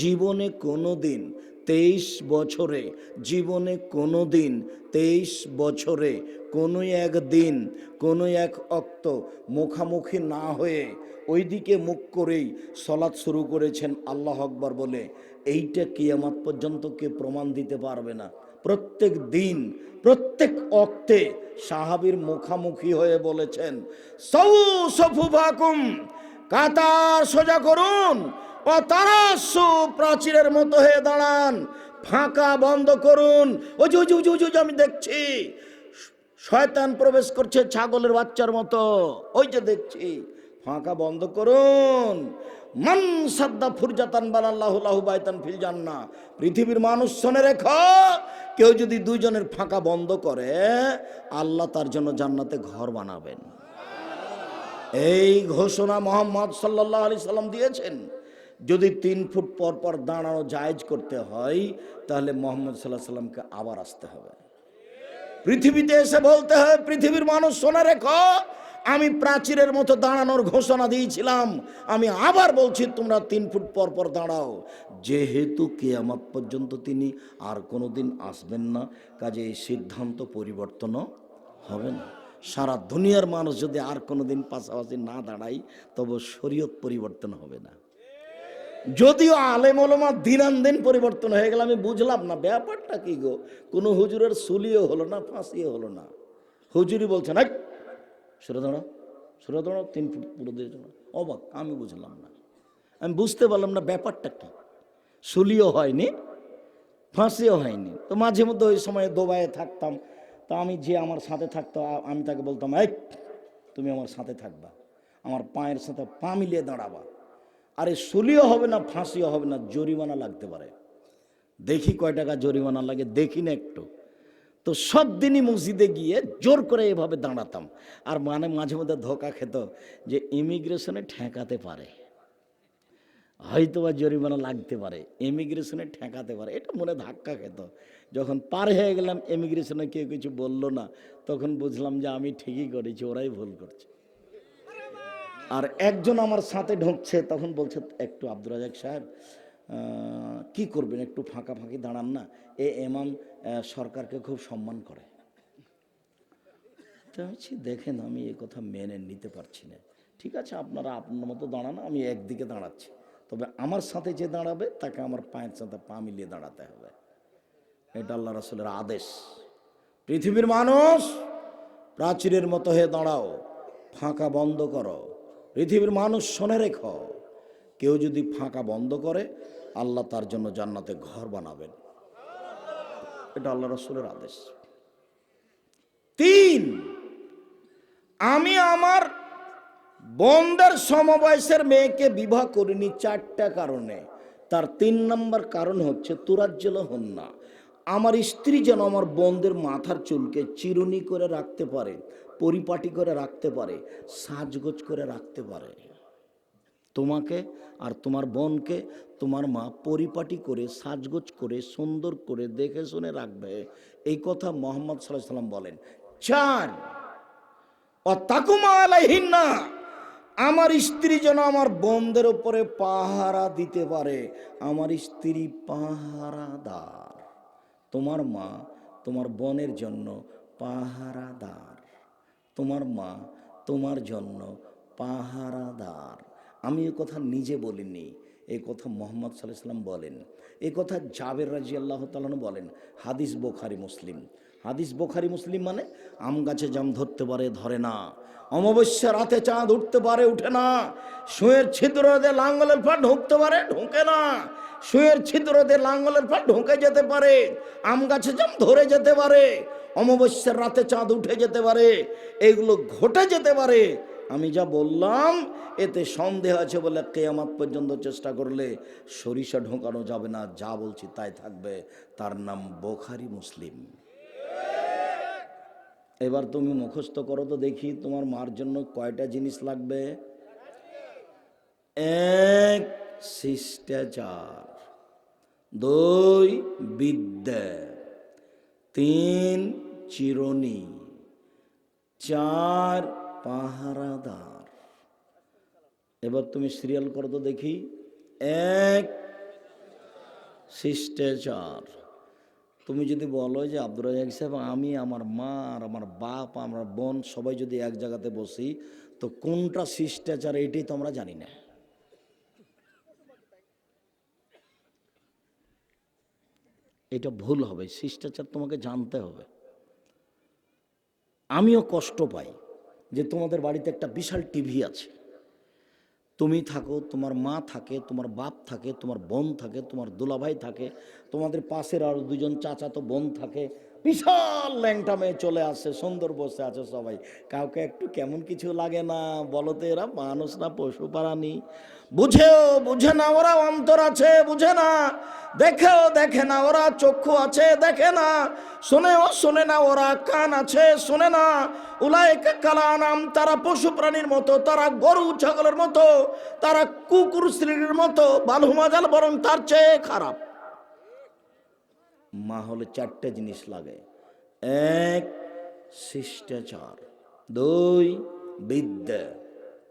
জীবনে কোনো দিন তেইশ বছরে, জীবনে কোনো দিন তেইশ বছরে, কোনো এক দিন, কোনো এক অক্ত মুখামুখি না হয়ে ওইদিকে মুখ করেই সলাৎ শুরু করেছেন আল্লাহ আকবর বলে, এইটা কিয়ামাত পর্যন্ত কে প্রমাণ দিতে পারবে না। প্রত্যেক দিন, প্রত্যেক অক্তে সাহাবির মুখামুখি হয়ে বলেছেন সৌ সফু কাতার সোজা করুন তারা প্রাচীরের মতো হয়ে দাঁড়ান। ফাঁকা বন্ধ করুন। ও জু জু জু জু আমি দেখছি। শয়তান প্রবেশ করছে ছাগলের বাচ্চার মতো। ওই যে দেখছি। ফাঁকা বন্ধ করুন। মান সাদ্দা ফুরজাতান বালাল্লাহু বাইতান ফিল জান্না পৃথিবীর মানুষ শোনে রেখো, কেউ যদি দুইজনের ফাঁকা বন্ধ করে, আল্লাহ তার জন্য জান্নাতে ঘর বানাবেন। এই ঘোষণা মোহাম্মদ সাল্লাহ আলি সাল্লাম দিয়েছেন। যদি তিন ফুট পর পর দাঁড়ানো জায়েজ করতে হয়, তাহলে মোহাম্মদ সাল্লাহ সাল্লামকে আবার আসতে হবে। পৃথিবীতে এসে বলতে হয়, পৃথিবীর মানুষ শোনা রেখো, আমি প্রাচীরের মতো দাঁড়ানোর ঘোষণা দিয়েছিলাম। আমি আবার বলছি, তোমরা তিন ফুট পর পর দাঁড়াও। যেহেতু কেয়ামত পর্যন্ত তিনি আর কোনো দিন আসবেন না, কাজে এই সিদ্ধান্ত পরিবর্তনও হবে না। সারা দুনিয়ার মানুষ যদি আর কোনো দিন পাশাপাশি না দাঁড়ায়, তবে শরীয়ত পরিবর্তন হবে না। যদিও আলেম ওলমা দিনান দিন পরিবর্তন হয়ে গেল, আমি বুঝলাম না, ব্যাপারটা কি গো? কোনো হুজুরের সুলিও হলো না, ফাঁসিও হলো না। হুজুরি বলছে না সরে দাঁড়া সরে তিন ফুট পুরো দিয়ে অবাক, আমি বুঝলাম না। আমি বুঝতে পারলাম না ব্যাপারটা কি। সুলিও হয়নি, ফাঁসিও হয়নি। তো মাঝে মধ্যে ওই সময় দোবায়ে থাকতাম, তা আমি যে আমার সাথে থাকতো আমি তাকে বলতাম, এই, তুমি আমার সাথে থাকবা, আমার পায়ের সাথে পা মিলিয়ে দাঁড়াবা। আরে সুলিও হবে না, ফাঁসিও হবে না, জরিমানা লাগতে পারে। দেখি কয় টাকা জরিমানা লাগে, দেখি না একটু। তো সব দিনই মসজিদে গিয়ে জোর করে এভাবে দাঁড়াতাম। আর মানে মাঝে মধ্যে ধোকা খেত যে ইমিগ্রেশনে ঠেকাতে পারে। হয়তো বা জরিমানা লাগতে পারে, ইমিগ্রেশনে ঠেকাতে পারে, এটা মনে ধাক্কা খেত। যখন পার হয়ে গেলাম, ইমিগ্রেশনে কেউ কিছু বলল না, তখন বুঝলাম যে আমি ঠিকই করেছি, ওরাই ভুল করছে। আর একজন আমার সাথে ঢুকছে, তখন বলছে, একটু আব্দুর রাজাক সাহেব কি করবেন? একটু ফাঁকা ফাঁকি দাঁড়ান না। এ এমাম সরকারকে খুব সম্মান করে। তো দেখেন, আমি এ কথা মেনে নিতে পারছি না। ঠিক আছে, আপনারা আপনার মতো দাঁড়ান, আমি একদিকে দাঁড়াচ্ছি। তবে আমার সাথে যে দাঁড়াবে, তাকে আমার পায়ের সাথে পা মিলিয়ে দাঁড়াতে হবে। এটা আল্লাহ রাসুলের আদেশ। পৃথিবীর মানুষ প্রাচীরের মতো হয়ে দাঁড়াও। ফাঁকা বন্ধ করো। পৃথিবীর মানুষ শোনে রেখ। কেউ যদি ফাঁকা বন্ধ করে, আল্লাহ তার জন্য জান্নাতে ঘর বানাবেন। এটা আল্লাহ রসুলের আদেশ। তিন, আমি আমার বন্ধের সমবয়সের মেয়েকে বিবাহ করিনি চারটা কারণে। তার তিন নম্বর কারণ হচ্ছে তুরাজ্জল না আমার স্ত্রী যেন আমার বন্ধের মাথার চুলকে চিরুনি করে রাখতে পারে, পরিপাটি করে রাখতে পারে, সাজগোজ করে রাখতে পারে। তোমাকে আর তোমার বোনকে তোমার মা পরিপাটি করে, সাজগোজ করে, সুন্দর করে দেখে শুনে রাখবে। এই কথা মোহাম্মদ সাল্লাহ সাল্লাম বলেন। চার অতাকুমা আলাইহিন্না আমার স্ত্রী যেন আমার বন্ধের উপরে পাহারা দিতে পারে, আমার স্ত্রী পাহারাদার। তোমার মা তোমার বোনের জন্য পাহারাদার। তোমার মা তোমার জন্য পাহারাদার। আমি এ কথা নিজে বলিনি এই কথা মোহাম্মদ সাল্লাম বলেন। এ কথা জাবের রাজি আল্লাহ তালন বলেন, হাদিস বোখারি মুসলিম। হাদিস বোখারি মুসলিম মানে আম গাছে জাম ধরতে পারে, ধরে না। অমাবস্যা রাতে চাঁদ উঠতে পারে, উঠে না। শুয়ের ছিদ্র লাঙ্গলের পা ঢুকতে পারে, ঢুকে না। শুয়ের ছিদ্রতে লাঙ্গলের পা ঢুকে যেতে পারে, আম গাছে জাম ধরে যেতে পারে, অমাবস্যার রাতে চাঁদ উঠে যেতে পারে, এগুলো ঘটে যেতে পারে। আমি যা বললাম, এতে সন্দেহ আছে বলে কেয়ামাত পর্যন্ত চেষ্টা করলে সরিষা ঢোকানো যাবে না, যা বলছি তাই থাকবে। তার নাম বোখারি মুসলিম। এবার তুমি মুখস্থ করো তো দেখি তোমার মার জন্য কয়টা জিনিস লাগবে। এক, শিষ্টাচার। দুই বিদ্যা, তিন চিরনি, চার পাহারাদার। এবার তুমি সিরিয়াল করো তো দেখি। এক, শিষ্টাচার। তুমি যদি বলো যে আব্দুর রাজাক সাহেব, আমি, আমার মা আর আমার বাপ, আমার বোন সবাই যদি এক জায়গাতে বসি, তো কোনটা শিষ্টাচার, এটাই তো আমরা জানি না। এটা ভুল হবে, শিষ্টাচার তোমাকে জানতে হবে। আমিও কষ্ট পাই যে তোমাদের বাড়িতে একটা বিশাল টিভি আছে। তুমি থাকো, তোমার মা থাকে, তোমার বাপ থাকে, তোমার বোন থাকে, তোমার দুলাভাই থাকে, তোমাদের পাশের আরও দুজন চাচা তো বোন থাকে বিশাল ল্যাংটা মেয়ে চলে আসছে সুন্দর বসে আছে সবাই। কাউকে একটু কেমন কিছু লাগে না, বলো তো এরা মানুষ না, পশু প্রাণী বুঝেও বুঝে না, ওরা অন্তর আছে, বুঝে না। দেখেও দেখে না, ওরা চক্ষু আছে, দেখে না। শোনেও শোনে না, ওরা কান আছে, শোনে না। উলায়কে কালা নাম তারা পশু প্রাণীর মতো, তারা গরু ছাগলের মতো, তারা কুকুর স্ত্রীর মতো বালু মাজাল বরং তার চেয়ে খারাপ। মা হলে চারটে জিনিস লাগে। এক, শিষ্টাচার। দুই, বিদ্যা।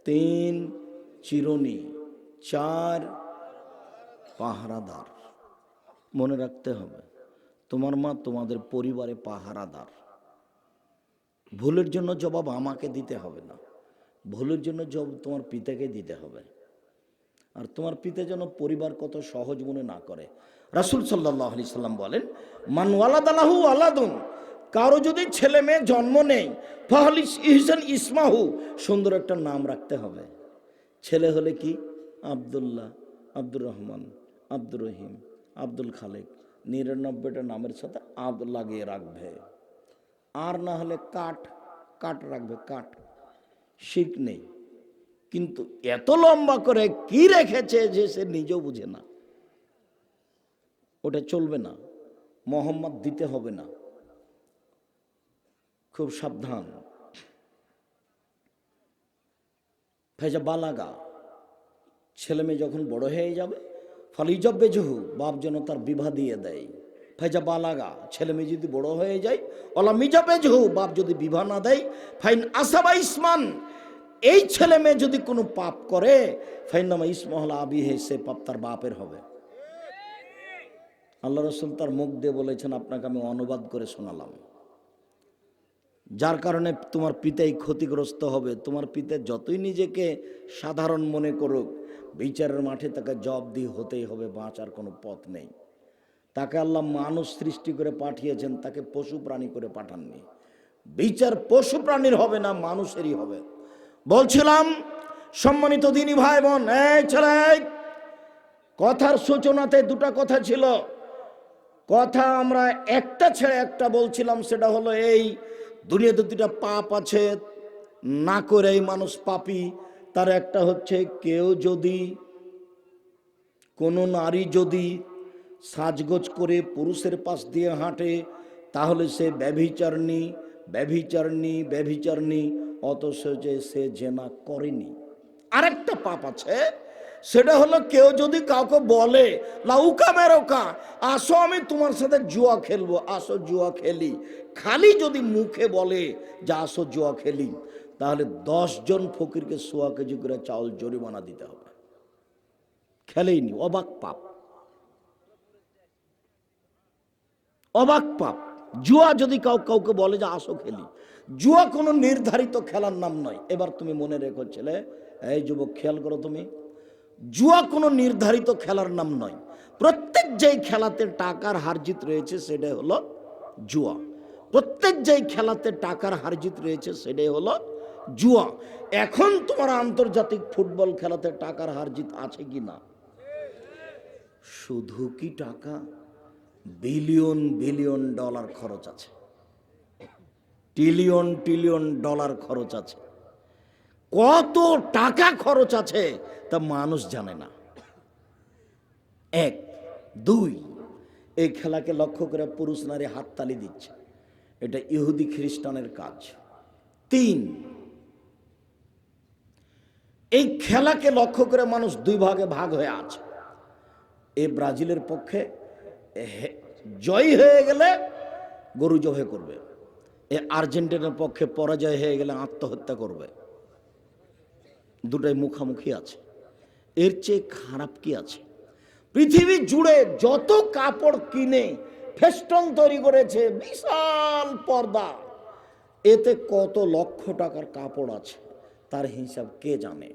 তিন, চিরুনি। চার, পাহারাদার। মনে রাখতে হবে, তোমার মা তোমাদের পরিবারে পাহারাদার। ভুলের জন্য জবাব আমাকে দিতে হবে না। ভুলের জন্য জবাব তোমার পিতাকে দিতে হবে। আর তোমার পিতা যেন পরিবার কত সহজ মনে না করে। রাসুল সাল্লাহ আলি সাল্লাম বলেন, মান ওয়ালাদালাহু আলাদুন কারও যদি ছেলে মেয়ে জন্ম নেই ফাহলি ইহসান ইসমাহু, সুন্দর একটা নাম রাখতে হবে। ছেলে হলে কি? আবদুল্লাহ, আব্দুর রহমান, আব্দুর রহিম, আব্দুল খালেক। নিরানব্বইটা নামের সাথে আব লাগিয়ে রাখবে। আর না হলে কাঠ কাঠ রাখবে কাঠ শিখ নেই। কিন্তু এত লম্বা করে কি রেখেছে যে সে নিজেও বুঝে না। ওটা চলবে না। মোহাম্মদ দিতে হবে না। খুব সাবধান। ফেজা বালাগা, ছেলে মেয়ে যখন বড় হয়ে যাবে ফলে ইজব্বে জহু, বাপ যেন তার বিবাহ দিয়ে দেয়। ফাইজা বালাগা, ছেলে মেয়ে যদি বড় হয়ে যায়, অলা মিজাবে জহু, বাপ যদি বিবাহ না দেয়, ফাইন আসাবা ইসমান, এই ছেলে মেয়ে যদি কোনো পাপ করে ফাইনামা ইসমহলা আবি হে, সে পাপ তার বাপের হবে। আল্লাহ রসুল তার মুখ দিয়ে বলেছেন, আপনাকে আমি অনুবাদ করে শোনালাম। যার কারণে তোমার পিতাই ক্ষতিগ্রস্ত হবে। তোমার পিতা যতই নিজেকে সাধারণ মনে করুক, বিচারের মাঠে তাকে জব দিয়ে হতেই হবে, বাঁচার কোনো পথ নেই। তাকে আল্লাহ মানুষ সৃষ্টি করে পাঠিয়েছেন, তাকে পশু প্রাণী করে পাঠাননি। বিচার পশু প্রাণীর হবে না, মানুষেরই হবে। বলছিলাম, সম্মানিত দিনী ভাই বোন, এই ছেলে, কথার সূচনাতে দুটা কথা ছিল। কথা আমরা একটা ছেড়ে একটা বলছিলাম, সেটা হলো এই দুনিয়াতে দুটা পাপ আছে, না করে এই মানুষ পাপি। তার একটা হচ্ছে কেউ যদি, কোনো নারী যদি সাজগোজ করে পুরুষের পাশ দিয়ে হাঁটে, তাহলে সে ব্যভিচারণী ব্যভিচারণী ব্যভিচারণী, অথচ যে সে জেনা করেনি। আরেকটা পাপ আছে সেটা হলো কেউ যদি কাউকে বলে, লাউকা মেরোকা, আসো আমি তোমার সাথে জুয়া খেলব, আসো জুয়া খেলি। খালি যদি মুখে বলে যে আসো জুয়া খেলি, তাহলে জন ফকিরকে সোয়া কেজি করে চাউল জরিমানা দিতে হবে। খেলেইনি অবাক পাপ। অবাক পাপ। জুয়া যদি কাউ, কাউকে বলে যে আসো খেলি। জুয়া কোনো নির্ধারিত খেলার নাম নয়। এবার তুমি মনে রেখো ছেলে, এই যুবক, খেয়াল করো তুমি জুয়া কোনো নির্ধারিত খেলার নাম নয়। প্রত্যেক যেই খেলাতে টাকার হারজিত রয়েছে, সেটাই হলো জুয়া। প্রত্যেক যেই খেলাতে টাকার হারজিত রয়েছে, সেটাই হলো জুয়া। এখন তোমার আন্তর্জাতিক ফুটবল খেলাতে টাকার হারজিত আছে কি না? শুধু কি টাকা? বিলিয়ন বিলিয়ন ডলার খরচ আছে। ট্রিলিয়ন ট্রিলিয়ন ডলার খরচ আছে। কত টাকা খরচ আছে তা মানুষ জানে না। এক, দুই, এই খেলাকে লক্ষ্য করে পুরুষ নারী হাততালি দিচ্ছে। এটা ইহুদি খ্রিস্টানের কাজ। তিন, এই খেলাকে লক্ষ্য করে মানুষ দুই ভাগে ভাগ হয়ে আছে। এ ব্রাজিলের পক্ষে জয়ী হয়ে গেলে গরু জবে করবে। এ আর্জেন্টিনার পক্ষে পরাজয় হয়ে গেলে আত্মহত্যা করবে। দুটাই মুখামুখি আছে। এর চেয়ে খারাপ কি আছে? পৃথিবী জুড়ে যত কাপড় কিনে ফেস্টন তৈরি করেছে, বিশাল পর্দা। এতে কত লক্ষ টাকার কাপড় আছে, তার হিসাব কে জানে?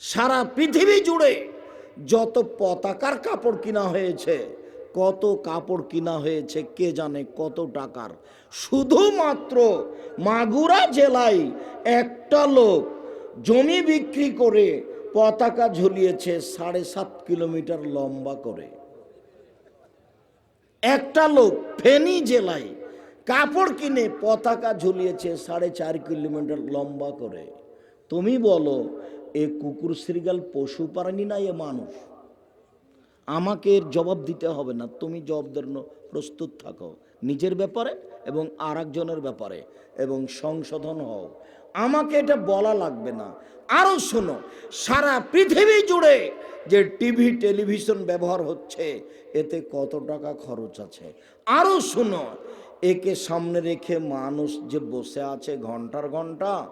সারা পৃথিবী জুড়ে যত পতাকার কাপড় কিনা হয়েছে, কত কাপড় কিনা হয়েছে, কে জানে কত টাকার? শুধুমাত্র মাগুরা জেলায় একটা লোক জমি বিক্রি করে পতাকা ঝুলিয়েছে সাড়ে সাত কিলোমিটার লম্বা করে। একটা লোক ফেনী জেলায় কাপড় কিনে পতাকা ঝুলিয়েছে সাড়ে চার কিলোমিটার লম্বা করে। তুমি বলো, এ কুকুর শ্রীগাল পশু প্রাণী না এ মানুষ? আমাকে এর জবাব দিতে হবে না, তুমি জবাব জন্য প্রস্তুত থাকো। নিজের ব্যাপারে এবং আর ব্যাপারে এবং সংশোধন হও। আমাকে এটা বলা লাগবে না। আরও শোনো, সারা পৃথিবী জুড়ে যে টিভি, টেলিভিশন ব্যবহার হচ্ছে, এতে কত টাকা খরচ আছে? আরও শোনো, একে সামনে রেখে মানুষ যে বসে আছে ঘণ্টার ঘণ্টা,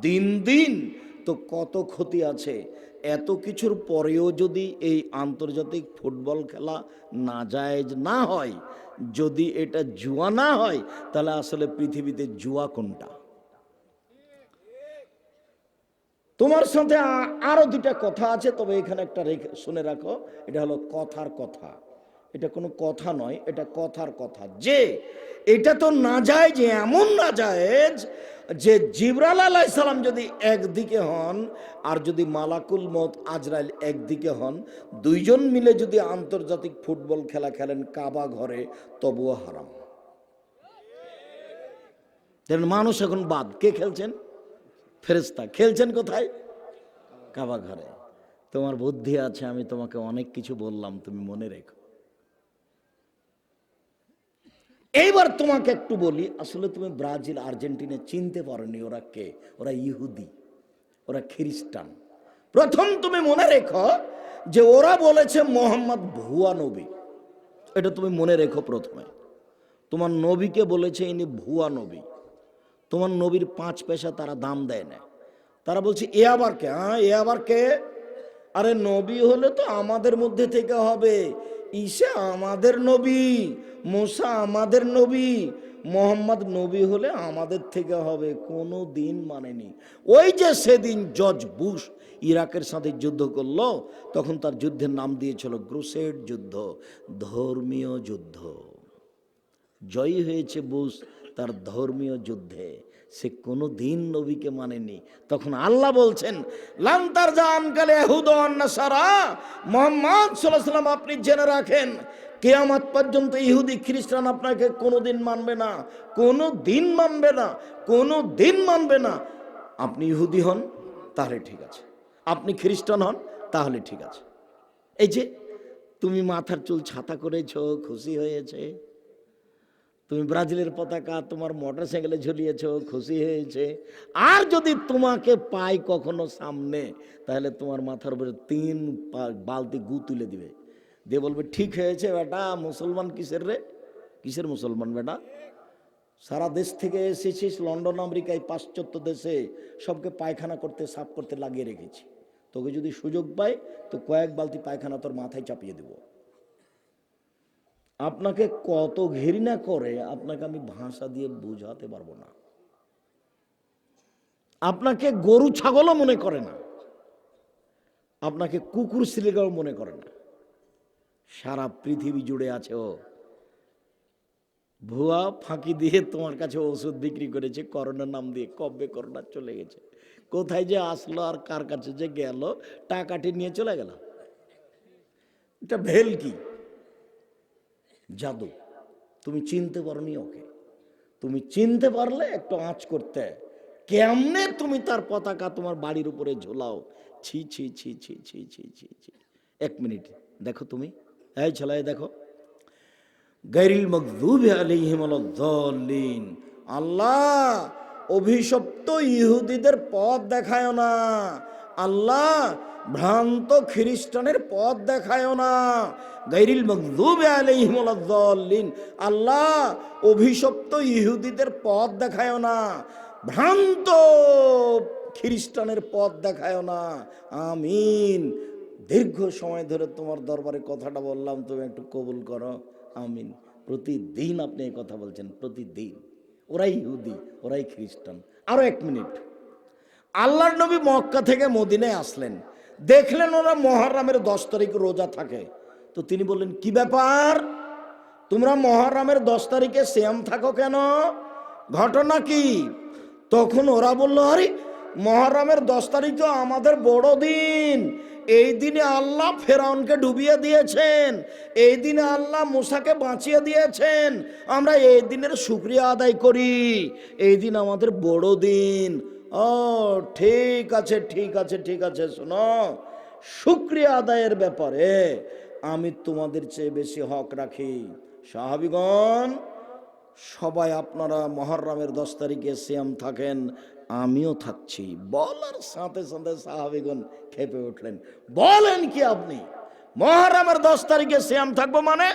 দিন দিন, তো কত ক্ষতি আছে? এত কিছুর পরেও যদি এই আন্তর্জাতিক ফুটবল খেলা না জায়েজ না হয়, যদি এটা জুয়া না হয়, তাহলে আসলে পৃথিবীতে জুয়া কোনটা? তোমার সাথে আ- আরও দুটা কথা আছে, তবে এখানে একটা রেখে শুনে রাখো, এটা হলো কথার কথা। এটা কোনো কথা নয়, এটা কথার কথা। যে, এটা তো না যায় যে এমন না যায় যে জিবরাল আলাহ সালাম যদি একদিকে হন আর যদি মালাকুল মত আজরাইল একদিকে হন, দুইজন মিলে যদি আন্তর্জাতিক ফুটবল খেলা খেলেন কাবা ঘরে, তবুও হারাম। মানুষ এখন বাদ। কে খেলছেন? ফেরেস্তা খেলছেন কোথায়? কাবা ঘরে। তোমার বুদ্ধি আছে, আমি তোমাকে অনেক কিছু বললাম, তুমি মনে রেখো। এইবার তোমাকে একটু বলি, আসলে তুমি ব্রাজিল, আর্জেন্টিনা চিনতে পারোনি ওরা কে? ওরা ইহুদি, ওরা খ্রিস্টান। প্রথম তুমি মনে রেখো যে ওরা বলেছে মোহাম্মদ ভুয়া নবী। এটা তুমি মনে রেখো প্রথমে। তোমার নবীকে বলেছে ইনি ভুয়া নবী। তোমার নবীর পাঁচ পয়সা তারা দাম দেয় না। তারা বলছে, এ আবার কে? হ্যাঁ এ আবার কে? আরে নবী হলে তো আমাদের মধ্যে থেকে হবে। ঈশা আমাদের নবী, মোসা আমাদের নবী, মোহাম্মদ নবী হলে আমাদের থেকে হবে, কোনো দিন মানেনি। ওই যে সেদিন জজ বুশ ইরাকের সাথে যুদ্ধ করল, তখন তার যুদ্ধের নাম দিয়েছিল গ্রুসেড যুদ্ধ, ধর্মীয় যুদ্ধ। জয়ী হয়েছে বুশ তার ধর্মীয় যুদ্ধে। সে কোনো দিন নবীকে মানেনি। তখন আল্লাহ বলছেন লান্তার জান কালে সারা মোহাম্মদ সাল্লাম আপনি জেনে রাখেন, কেয়ামত পর্যন্ত ইহুদি খ্রিস্টান আপনাকে কোনো দিন মানবে না, কোনো দিন মানবে না, কোনো দিন মানবে না। আপনি ইহুদি হন, তাহলে ঠিক আছে। আপনি খ্রিস্টান হন, তাহলে ঠিক আছে। এই যে, তুমি মাথার চুল ছাতা করেছ, খুশি হয়েছে তুমি ব্রাজিলের পতাকা, তোমার মোটর সাইকেলে ঝুলিয়েছো, খুশি হয়েছে। আর যদি তোমাকে পাই কখনো সামনে, তাহলে তোমার মাথার উপরে তিন বালতি গু তুলে দিবে। দিয়ে বলবে, ঠিক হয়েছে বেটা, মুসলমান কিসের রে? কিসের মুসলমান বেটা? সারা দেশ থেকে এসেছিস, লন্ডন, আমেরিকায় পাশ্চাত্য দেশে সবকে পায়খানা করতে, সাফ করতে লাগিয়ে রেখেছি। তোকে যদি সুযোগ পাই, তো কয়েক বালতি পায়খানা তোর মাথায় চাপিয়ে দেবো। আপনাকে কত ঘৃণা করে, আপনাকে আমি ভাষা দিয়ে বোঝাতে পারব না। আপনাকে গরু ছাগলও মনে করে না। আপনাকে কুকুর শ্রীগাও মনে করে না। সারা পৃথিবী জুড়ে আছে ও। ভুয়া ফাঁকি দিয়ে তোমার কাছে ওষুধ বিক্রি করেছে, করোনার নাম দিয়ে কবে করোনা চলে গেছে? কোথায় যে আসলো আর কার কাছে যে গেল, টাকাটি নিয়ে চলে গেল? এটা ভেল কি জাদু। তুমি চিনতে পারনি ওকে। তুমি চিনতে পারলে একটু আঁচ করতে। কেমনে তুমি তার পতাকা তোমার বাড়ির উপরে ঝোলাও? ছি ছি ছি ছি ছি ছি ছি ছি। এক মিনিট। দেখো তুমি। এই ছেলে, দেখো। গাইরিল মকদুবি আলাইহিম আলাদ্দাল্লিন। আল্লাহ, অভিশপ্ত ইহুদিদের পথ দেখায় না। আল্লাহ ভ্রান্ত খ্রিস্টানের পথ দেখায় না। গাইরিল মকদুবি আল্লাহ অভিশপ্ত ইহুদিদের পথ দেখায় না। ভ্রান্ত খ্রিস্টানের পথ দেখায় না। আমিন। দীর্ঘ সময় ধরে তোমার দরবারে কথাটা বললাম, তুমি একটু কবুল করো। আমিন। প্রতিদিন আপনি এই কথা বলছেন, প্রতিদিন। ওরাই ইহুদি, ওরাই খ্রিস্টান। আরও এক মিনিট। আল্লাহর নবী মক্কা থেকে মদিনায় আসলেন। দেখলেন ওরা মহরমের দশ তারিখ রোজা থাকে। তো তিনি বললেন, কি ব্যাপার? তোমরা মহরমের দশ তারিখে শ্যাম থাকো কেন? ঘটনা কি? তখন ওরা বলল, আরে, মহরমের দশ তারিখ তো আমাদের বড় দিন। এই দিনে আল্লাহ ফেরাউনকে ডুবিয়ে দিয়েছেন। এই দিনে আল্লাহ মুসাকে বাঁচিয়ে দিয়েছেন। আমরা এই দিনের শুক্রিয়া আদায় করি। এই দিন আমাদের বড় দিন। ও, ঠিক আছে ঠিক আছে ঠিক আছে, শোনো। শুক্রিয়া আদায়ের ব্যাপারে আমি তোমাদের চেয়ে বেশি হক রাখি। সাহাবিগণ, সবাই আপনারা মহরমের দশ তারিখে শ্যাম থাকেন, আমিও থাকছি। বলার সাথে সাথে সাহাবিগণ খেপে উঠলেন। বলেন কি আপনি? মহরমের দশ তারিখে শ্যাম থাকব মানে?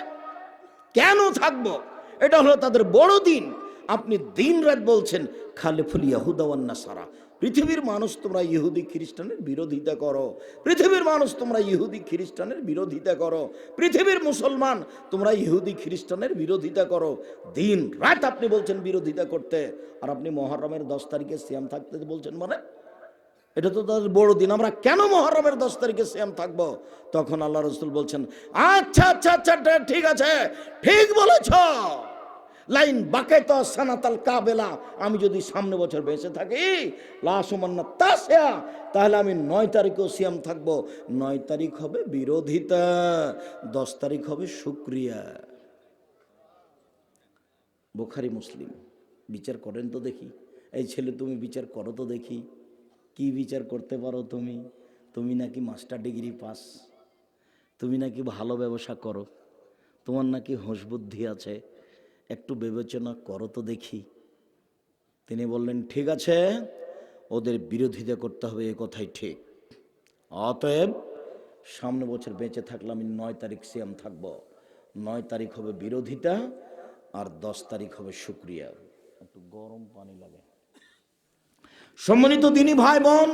কেন থাকব? এটা হলো তাদের বড় দিন আপনি দিন রাত বলছেন খালে ফুল ইয়াহুদাওয়ান্না সারা পৃথিবীর মানুষ তোমরা ইহুদি খ্রিস্টানের বিরোধিতা করো। পৃথিবীর মানুষ তোমরা ইহুদি খ্রিস্টানের বিরোধিতা করো। পৃথিবীর মুসলমান তোমরা ইহুদি খ্রিস্টানের বিরোধিতা করো। দিন রাত আপনি বলছেন বিরোধিতা করতে, আর আপনি মহরমের দশ তারিখে সিয়াম থাকতে বলছেন মানে? এটা তো তাদের বড় দিন, আমরা কেন মহরমের দশ তারিখে শ্যাম থাকব? তখন আল্লাহ রসুল বলছেন আচ্ছা আচ্ছা আচ্ছা ঠিক আছে, ঠিক বলেছ। লাইন বাকে তো সানাতাল কাবেলা। আমি যদি সামনে বছর বেঁচে থাকি লাসমান্না তাসিয়া, তাহলে আমি নয় তারিখেও সিয়াম থাকব। নয় তারিখ হবে বিরোধিতা, দশ তারিখ হবে শুক্রিয়া। বোখারি মুসলিম, বিচার করেন তো দেখি। এই ছেলে তুমি বিচার করো তো দেখি। কি বিচার করতে পারো তুমি? তুমি নাকি মাস্টার ডিগ্রি পাস। তুমি নাকি ভালো ব্যবসা করো। তোমার নাকি হোশ বুদ্ধি আছে। একটু বিবেচনা করো তো দেখি। তিনি বললেন, ঠিক আছে, ওদের বিরোধিতা করতে হবে, এ কথাই ঠিক। অতএব সামনে বছর বেঁচে থাকলে আমি নয় তারিখ সিয়াম থাকব। নয় তারিখ হবে বিরোধিতা আর দশ তারিখ হবে শুক্রিয়া। একটু গরম পানি লাগে। সম্মানিত দিনী ভাই বোন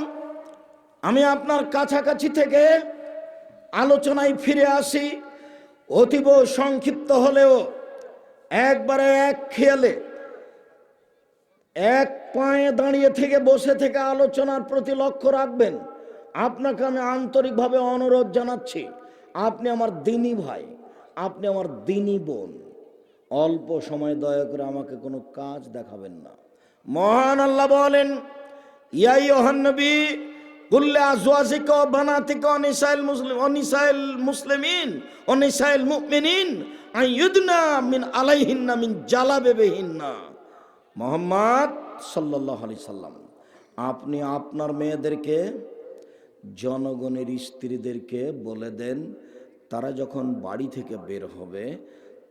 আমি আপনার কাছাকাছি থেকে আলোচনায় ফিরে আসি। অতীব সংক্ষিপ্ত হলেও একবারে এক খেয়ালে, এক পায়ে দাঁড়িয়ে থেকে বসে থেকে আলোচনার প্রতি লক্ষ্য রাখবেন। আপনাকে আমি আন্তরিকভাবে অনুরোধ জানাচ্ছি, আপনি আমার দিনী ভাই, আপনি আমার দিনী বোন। অল্প সময় দয়া করে আমাকে কোনো কাজ দেখাবেন না। মহান আল্লাহ বলেন ইয়াই নবী কুল্লে আজওয়াজিক বানাতিক অনিসাইল মুসলিম, অনিসাইল মুসলিমিন, অনিসাইল মুমিনিন, আইয়ুদনা মিন আলাইহিন্না মিন জালাবেবেহিন্না। মোহাম্মদ সাল্লাল্লাহু আলাইহি সাল্লাম, আপনি আপনার মেয়েদেরকে, জনগণের স্ত্রীদেরকে বলে দেন, তারা যখন বাড়ি থেকে বের হবে,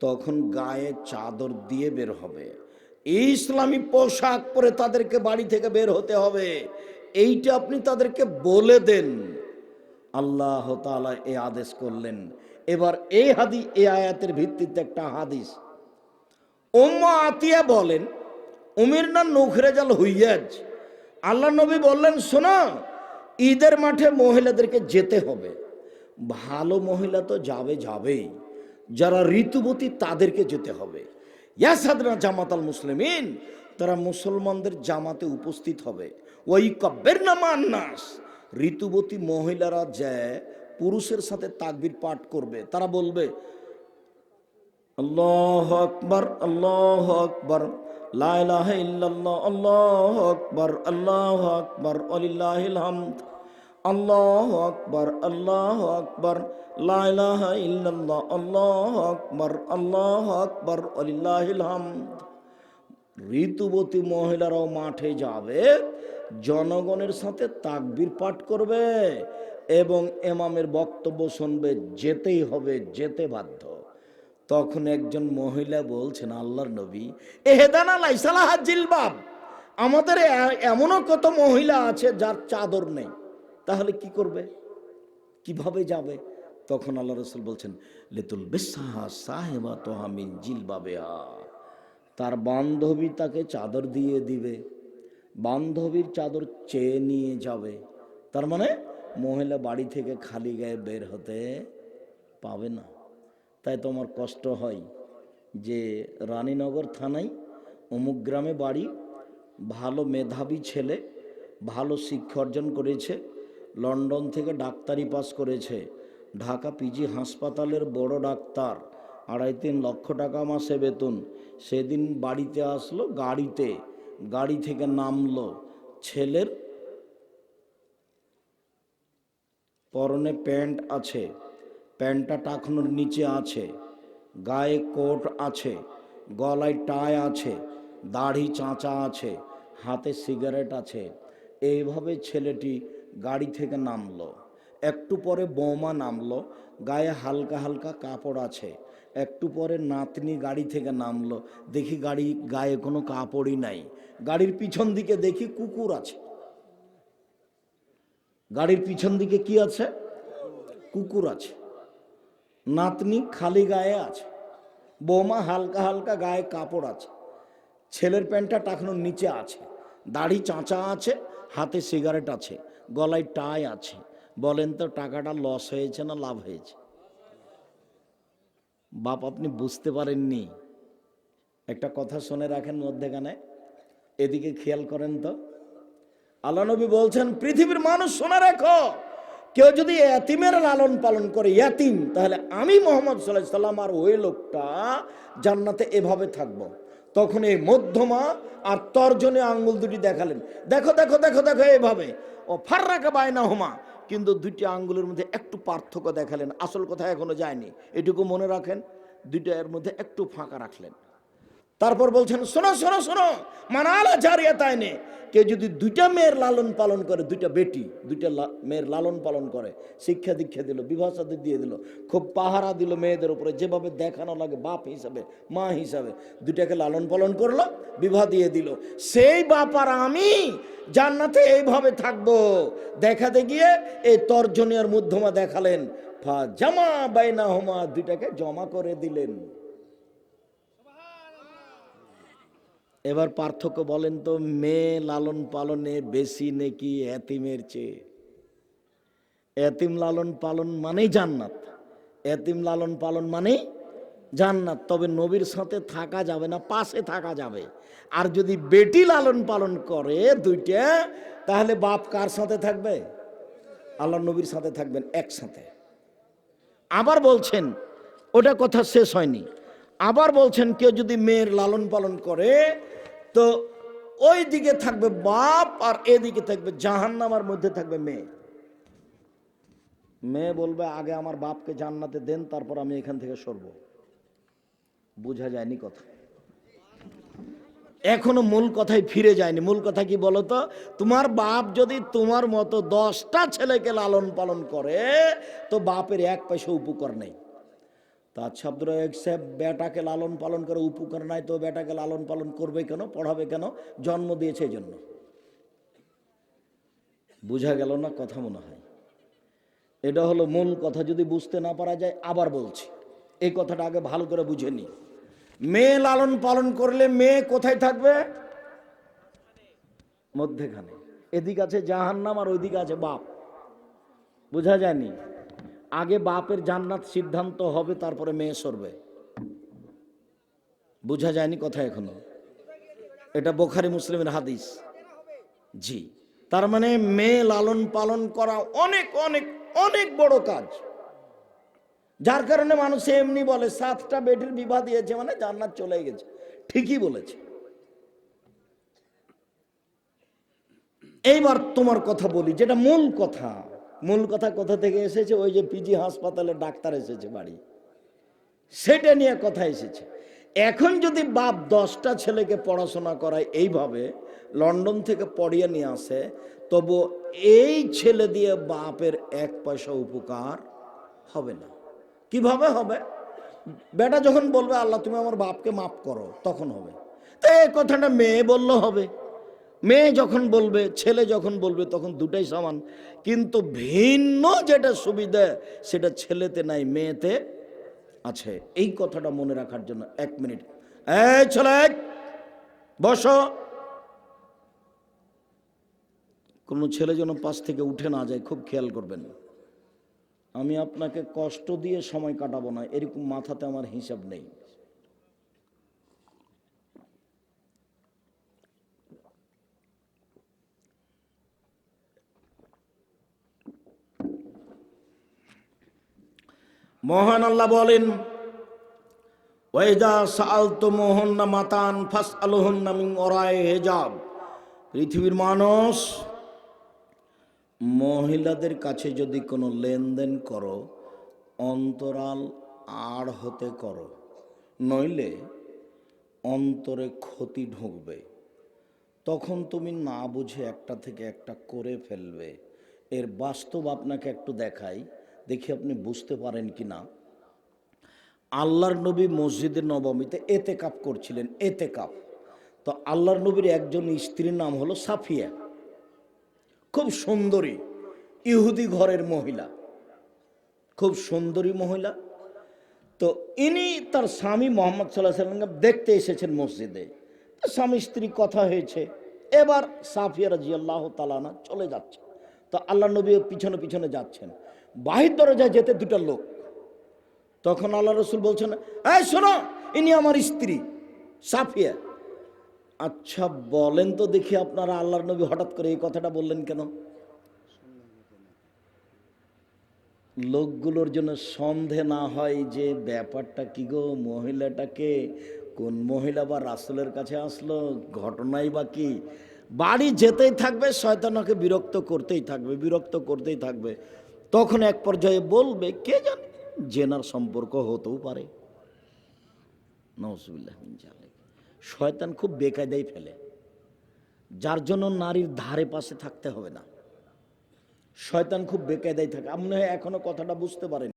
তখন গায়ে চাদর দিয়ে বের হবে। ইসলামী পোশাক পরে তাদেরকে বাড়ি থেকে বের হতে হবে। এইটা আপনি তাদেরকে বলে দেন। আল্লাহ তাআলা এ আদেশ করলেন। এবার এই হাদি এ আয়াতের ভিত্তিতে একটা হাদিস। উম্মা আতিয়া বলেন, উমির না নুখরেজাল হুইয়াজ? আল্লাহ নবী বললেন, শোনো, ঈদের মাঠে মহিলাদেরকে যেতে হবে। ভালো মহিলা তো যাবে যাবেই। যারা ঋতুবতী তাদেরকে যেতে হবে। ইয়াসাদরা জামাত আল মুসলিমিন, তারা মুসলমানদের জামাতে উপস্থিত হবে। ওই কব্বের নামান্নাস ঋতুবতী মহিলারা যায়, পুরুষের সাথে তাকবির পাঠ করবে। তারা বলবে, আল্লাহ আকবর আল্লাহ আকবর ইল্লাল্লাহ, আল্লাহ আকবর আল্লাহ আকবর অলিল্লাহিল হামদ, আল্লাহ আকবর আল্লাহ আকবর ইল্লাল্লাহ, আল্লাহ আকবর আল্লাহ আকবর অলিল্লাহিল হামদ। ঋতুবতী মহিলারাও মাঠে যাবে। জনগণের সাথে তাকবির পাঠ করবে এবং এমামের বক্তব্য শুনবে, যেতেই হবে, যেতে বাধ্য। তখন একজন মহিলা বলছেন, আল্লাহর নবী, এহেদান আলাই সালাহ জিলবাব, আমাদের এমনও কত মহিলা আছে যার চাদর নেই, তাহলে কি করবে? কীভাবে যাবে? তখন আল্লাহ রসুল বলছেন, লেতুল বেসাহা সাহেবা তোহামিন তার বান্ধবী তাকে চাদর দিয়ে দিবে। বান্ধবীর চাদর চেয়ে নিয়ে যাবে। তার মানে মহিলা বাড়ি থেকে খালি গায়ে বের হতে পাবে না। তাই তোমার কষ্ট হয় যে রানীনগর থানায় অমুক গ্রামে বাড়ি, ভালো মেধাবী ছেলে, ভালো শিক্ষা অর্জন করেছে, লন্ডন থেকে ডাক্তারি পাস করেছে, ঢাকা পিজি হাসপাতালের বড় ডাক্তার, আড়াই তিন লক্ষ টাকা মাসে বেতন, সেদিন বাড়িতে আসলো গাড়িতে। গাড়ি থেকে নামলো ছেলের পরনে প্যান্ট আছে, প্যান্টটা টাকনোর নিচে আছে, গায়ে কোট আছে, গলায় টাই আছে, দাড়ি চাঁচা আছে, হাতে সিগারেট আছে। এইভাবে ছেলেটি গাড়ি থেকে নামলো। একটু পরে বৌমা নামলো, গায়ে হালকা হালকা কাপড় আছে। একটু পরে নাতনি গাড়ি থেকে নামলো। দেখি গাড়ি গায়ে কোনো কাপড়ই নাই। গাড়ির পিছন দিকে দেখি কুকুর আছে। গাড়ির পিছন দিকে কি আছে? কুকুর আছে। নাতনি খালি গায়ে আছে। বৌমা হালকা হালকা গায়ে কাপড় আছে। ছেলের প্যান্টটা টাকানোর নিচে আছে। দাড়ি চাঁচা আছে, হাতে সিগারেট আছে, গলায় টাই আছে। বলেন তো, টাকাটা লস হয়েছে না লাভ হয়েছে? বাপ, আপনি বুঝতে পারেননি। একটা কথা শুনে রাখেন মধ্যেখানে। এদিকে খেয়াল করেন তো। আল্লাহ নবী বলছেন, পৃথিবীর মানুষ শোনা রাখো, কেউ যদি এতিমের লালন পালন করে ইয়াতিম তাহলে আমি মোহাম্মদ সাল্লাহ সাল্লাম আর ওই লোকটা জান্নাতে এভাবে থাকব। তখন এই মধ্যমা আর তর্জনে আঙ্গুল দুটি দেখালেন। দেখো দেখো দেখো দেখো, এভাবে। ও ফার্রাকা বায়না হোমা কিন্তু দুইটি আঙ্গুলের মধ্যে একটু পার্থক্য দেখালেন। আসল কথা এখনও যায়নি। এটুকু মনে রাখেন, দুইটা এর মধ্যে একটু ফাঁকা রাখলেন। তারপর বলছেন, শোনো শোনো শোনো, মানালা জারিয়া তাই নে কেউ যদি দুইটা মেয়ের লালন পালন করে, দুইটা বেটি, দুইটা মেয়ের লালন পালন করে, শিক্ষা দীক্ষা দিল, বিবাহ সাথে দিয়ে দিল, খুব পাহারা দিল মেয়েদের উপরে, যেভাবে দেখানো লাগে বাপ হিসাবে, মা হিসাবে, দুইটাকে লালন পালন করল, বিবাহ দিয়ে দিল। সেই বাপ আর আমি জান্নাতে এইভাবে থাকব। দেখাতে গিয়ে এই তর্জনীয় মধ্যমা দেখালেন। ফা জামা বাইনা হোমা দুইটাকে জমা করে দিলেন। এবার পার্থক্য বলেন তো, মেয়ে লালন পালনে বেশি নাকি এতিমের চেয়ে? এতিম লালন পালন মানেই জান্নাত। এতিম লালন পালন মানেই জান্নাত। তবে নবীর সাথে থাকা যাবে না, পাশে থাকা যাবে। আর যদি বেটি লালন পালন করে দুইটা, তাহলে বাপ কার সাথে থাকবে? আল্লাহ নবীর সাথে থাকবেন একসাথে। আবার বলছেন, ওটা কথা শেষ হয়নি। আবার বলছেন কেউ যদি মেয়ের লালন পালন করে, তো ওই দিকে থাকবে বাপ আর এদিকে থাকবে জাহান্নামার মধ্যে থাকবে মেয়ে। মেয়ে বলবে, আগে আমার বাপকে জান্নাতে দেন, তারপর আমি এখান থেকে সরব। বোঝা যায়নি কথা। এখনও মূল কথায় ফিরে যায়নি। মূল কথা কি বলতো? তোমার বাপ যদি তোমার মতো দশটা ছেলেকে লালন পালন করে, তো বাপের এক পয়সা উপকার নেই। তার শব্দ সাহেব বেটাকে লালন পালন করে, উপকার নাই তো বেটাকে লালন পালন করবে কেন, পড়াবে কেন, জন্ম দিয়েছে জন্য। বোঝা গেল না কথা মনে হয়। এটা হলো মূল কথা, যদি বুঝতে না পারা যায় আবার বলছি। এই কথাটা আগে ভালো করে বুঝে নি মেয়ে লালন পালন করলে মেয়ে কোথায় থাকবে? মধ্যেখানে। এদিক আছে জাহান্নাম আর ওইদিকে আছে বাপ। বোঝা যায়নি? আগে বাপের জান্নাত সিদ্ধান্ত হবে, তারপরে মেয়ে সরবে। বোঝা যায়নি কথা এখনও? এটা বোখারি মুসলিমের হাদিস। জি। তার মানে মেয়ে লালন পালন করা অনেক অনেক অনেক বড় কাজ। যার কারণে মানুষ এমনি বলে, সাতটা বেটির বিবাহ দিয়েছে মানে জান্নাত চলে গেছে। ঠিকই বলেছে। এইবার তোমার কথা বলি, যেটা মূল কথা। মূল কথা কোথা থেকে এসেছে? ওই যে পিজি হাসপাতালে ডাক্তার এসেছে বাড়ি। সেটা নিয়ে কথা এসেছে। এখন যদি বাপ দশটা ছেলেকে পড়াশোনা করায় এইভাবে লন্ডন থেকে পড়িয়ে নিয়ে আসে তবু এই ছেলে দিয়ে বাপের এক পয়সা উপকার হবে না। কীভাবে হবে? বেটা যখন বলবে, আল্লাহ, তুমি আমার বাপকে মাফ করো, তখন হবে। তো এই কথাটা মেয়ে বললে হবে। মেয়ে যখন বলবে, ছেলে যখন বলবে, তখন দুটাই সমান। কিন্তু ভিন্ন যেটা সুবিধা, সেটা ছেলেতে নাই, মেয়েতে আছে। এই কথাটা মনে রাখার জন্য এক মিনিট। এই ছেলে, বসো। কোনো ছেলে যেন পাশ থেকে উঠে না যায়, খুব খেয়াল করবেন। আমি আপনাকে কষ্ট দিয়ে সময় কাটাবো না, এরকম মাথাতে আমার হিসাব নেই। মহান আল্লাহ বলেন, ওয়াইদা সাআলতু মোহন্না মাতান ফাস আলহন্না ওরায়ে হেজাব। পৃথিবীর মানুষ, মহিলাদের কাছে যদি কোনো লেনদেন করো, অন্তরাল আড় হতে করো, নইলে অন্তরে ক্ষতি ঢুকবে। তখন তুমি না বুঝে একটা থেকে একটা করে ফেলবে। এর বাস্তব আপনাকে একটু দেখাই। দেখি আপনি বুঝতে পারেন কি না? আল্লাহর নবী মসজিদে নবমীতে এতে কাপ করছিলেন এতে কাপ তো আল্লাহর নবীর একজন স্ত্রীর নাম হলো সাফিয়া। খুব সুন্দরী, ইহুদি ঘরের মহিলা। খুব সুন্দরী মহিলা। তো ইনি তার স্বামী মোহাম্মদ সাল্লাহ সাল্লাম দেখতে এসেছেন মসজিদে। স্বামী স্ত্রী কথা হয়েছে। এবার সাফিয়া রাজি আল্লাহ তালানা চলে যাচ্ছে। তো আল্লাহ নবী পিছনে পিছনে যাচ্ছেন। বাহির দরজায় যেতে দুটা লোক। তখন আল্লাহ রসুল বলছেন, এই শোনো, ইনি আমার স্ত্রী, সাফিয়া। আচ্ছা বলেন তো দেখি আপনারা আল্লাহর নবী হঠাৎ করে এই কথাটা বললেন কেন? লোকগুলোর জন্য সন্দেহ না হয় যে ব্যাপারটা কি গো, মহিলাটাকে কোন মহিলা বা রাসুলের কাছে আসলো, ঘটনাই বা কি? বাড়ি যেতেই থাকবে শয়তানকে বিরক্ত করতেই থাকবে, বিরক্ত করতেই থাকবে। তখন এক পর্যায়ে বলবে, কে জানে, জেনার সম্পর্ক হতেও পারে। শয়তান খুব বেকায়দাই ফেলে। যার জন্য নারীর ধারে পাশে থাকতে হবে না। শয়তান খুব বেকায়দায় থাকে। আপনি এখনও কথাটা বুঝতে পারেন